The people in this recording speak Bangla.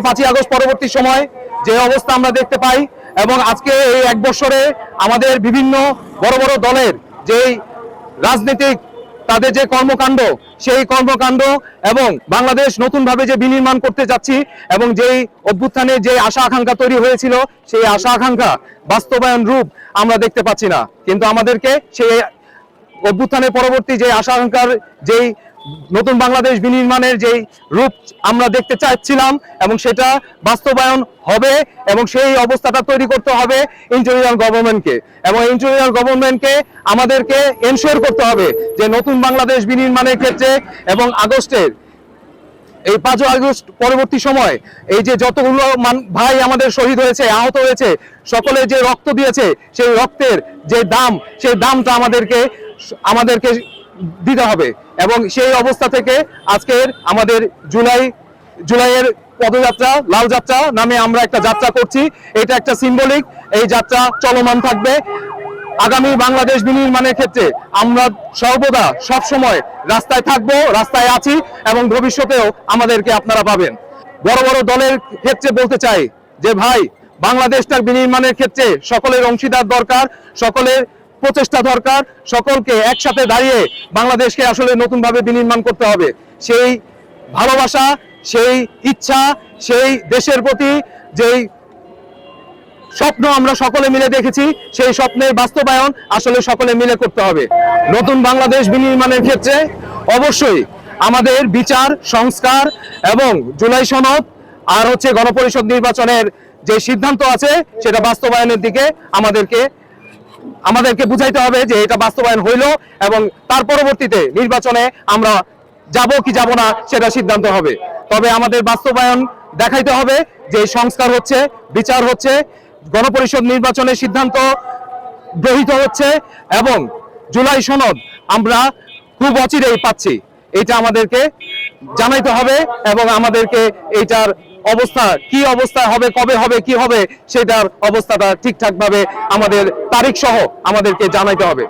পাঁচই আগস্ট পরবর্তী সময় যে অবস্থা আমরা দেখতে পাই এবং আজকে এই এক বছরে আমাদের বিভিন্ন বড় বড় দলের যেই রাজনৈতিক তাদের যে কর্মকাণ্ড, সেই কর্মকাণ্ড এবং বাংলাদেশ নতুনভাবে যে বিনির্মাণ করতে যাচ্ছি এবং যেই অভ্যুত্থানে যে আশা আকাঙ্ক্ষা তৈরি হয়েছিল, সেই আশা আকাঙ্ক্ষা বাস্তবায়ন রূপ আমরা দেখতে পাচ্ছি না। কিন্তু আমাদেরকে সেই অভ্যুত্থানের পরবর্তী যে আশা আকাঙ্ক্ষার যেই নতুন বাংলাদেশ বিনির্মাণের যেই রূপ আমরা দেখতে চাচ্ছিলাম এবং সেটা বাস্তবায়ন হবে এবং সেই অবস্থাটা তৈরি করতে হবে ইন্টেরিয়াল গভর্নমেন্টকে। এবং ইন্টেরিয়াল গভর্নমেন্টকে আমাদেরকে এনশিওর করতে হবে যে নতুন বাংলাদেশ বিনির্মাণের ক্ষেত্রে এবং আগস্টের এই পাঁচই আগস্ট পরবর্তী সময় এই যে যতগুলো ভাই আমাদের শহীদ হয়েছে, আহত হয়েছে, সকলে যে রক্ত দিয়েছে, সেই রক্তের যে দাম, সেই দামটা আমাদেরকে আমাদেরকে দিতে হবে। এবং সেই অবস্থা থেকে আজকের আমাদের জুলাই, জুলাইয়ের পদযাত্রা, লাল যাত্রা নামে আমরা একটা যাত্রা করছি। এটা একটা সিম্বলিক এই যাত্রা চলমান থাকবে। আগামী বাংলাদেশ বিনির্মাণের ক্ষেত্রে আমরা সর্বদা সব সময় রাস্তায় থাকব, রাস্তায় আছি এবং ভবিষ্যতেও আমাদেরকে আপনারা পাবেন। বড় বড় দলের ক্ষেত্রে বলতে চাই যে, ভাই, বাংলাদেশটার বিনির্মাণের ক্ষেত্রে সকলের অংশীদার দরকার, সকলের প্রচেষ্টা দরকার। সকলকে একসাথে দাঁড়িয়ে বাংলাদেশকে আসলে নতুনভাবে বিনির্মাণ করতে হবে। সেই ভালোবাসা, সেই ইচ্ছা, সেই দেশের প্রতি যেই স্বপ্ন আমরা সকলে মিলে দেখেছি, সেই স্বপ্নের বাস্তবায়ন আসলে সকলে মিলে করতে হবে। নতুন বাংলাদেশ বিনির্মাণের ক্ষেত্রে অবশ্যই আমাদের বিচার, সংস্কার এবং জুলাই সনদ আর হচ্ছে গণপরিষদ নির্বাচনের যে সিদ্ধান্ত আছে, সেটা বাস্তবায়নের দিকে আমাদেরকে আমাদেরকে বুঝাইতে হবে যে এটা বাস্তবায়ন হইল এবং তার পরবর্তীতে নির্বাচনে আমরা যাব কি যাব না সেটা সিদ্ধান্ত হবে। তবে আমাদের বাস্তবায়ন দেখাইতে হবে যে সংস্কার হচ্ছে, বিচার হচ্ছে, গণপরিষদ নির্বাচনের সিদ্ধান্ত গ্রহীত হচ্ছে এবং জুলাই সনদ আমরা খুব অচিরেই পাচ্ছি। এটা আমাদেরকে জানাইতে হবে এবং আমাদেরকে এইটার অবস্থা, কি অবস্থা হবে, কবে হবে, কি হবে, সেটার অবস্থাটা ঠিকঠাক ভাবে আমাদের তারিখ সহ আমাদেরকে জানাইতে হবে।